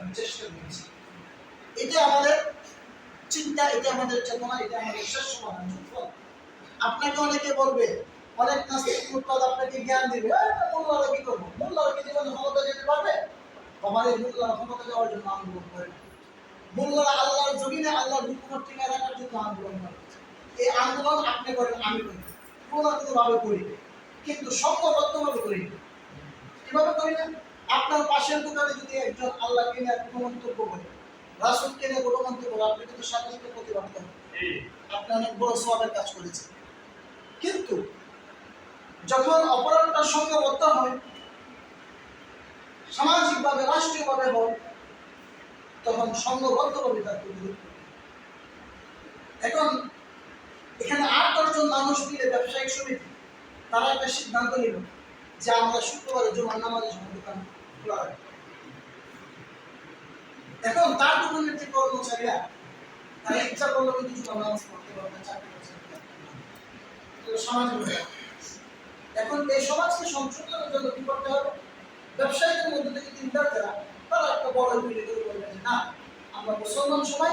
আমি চেষ্টা করেছি। এটা আমাদের চিন্তা এটা আমাদের চেতনা এটা আমাদের শেষ সমাধান আপনাকে অনেকে বলবে অনেক নাস্তিক উৎপাদ আপনাকে জ্ঞান দিবে "এই, মোল্লারা কি করব? মোল্লারা কি জীবনে ক্ষমতা যেতে পারবে? আমার এই মোল্লারা ক্ষমতা যাওয়ার জন্য আন্দোলন করে। মোল্লারা আল্লাহর জমিনে আল্লাহর হুকুমত টিকায় রাখার জন্য আন্দোলন করে এই আন্দোলন আপনি করেন আমি করি। কোনো না কোনো ভাবে করি। কিন্তু সংঘবদ্ধভাবে করি। কীভাবে করি না? আপনার পাশের দোকানে যদি একজন আল্লাহকে নিয়ে কোনো মন্তব্য করে রাসুলকে নিয়ে কোনো মন্তব্য করে আপনি কিন্তু সাথে সাথে প্রতিবাদ করেন। আপনি অনেক বড় সবের কাজ করেছেন। কিন্তু যখন অপরাধটা সংঘবদ্ধ হয় সামাজিকভাবে রাষ্ট্রীয়ভাবে হয় তখন সংঘবদ্ধভাবে তার প্রতিরোধ এখন এখানে আট দশজন মানুষ মিলে ব্যবসায়িক সমিতি তারা একটা সিদ্ধান্ত নিল যে আমরা শুক্রবারে জমার নামাজের সময় দোকান এখন তার যে কর্মচারীরা, তারা ইচ্ছা করল কিন্তু জুমার নামাজ পড়তে পারবে চাকরি সমাজের এখন এই সমাজকে সংশোধনের জন্য কি করতে হবে? ব্যবসায়ীদের মধ্যে থেকে চিন্তা করা তারা একটা বড় মিলে করে বলবে যে, না, আমরা মুসলমান সবাই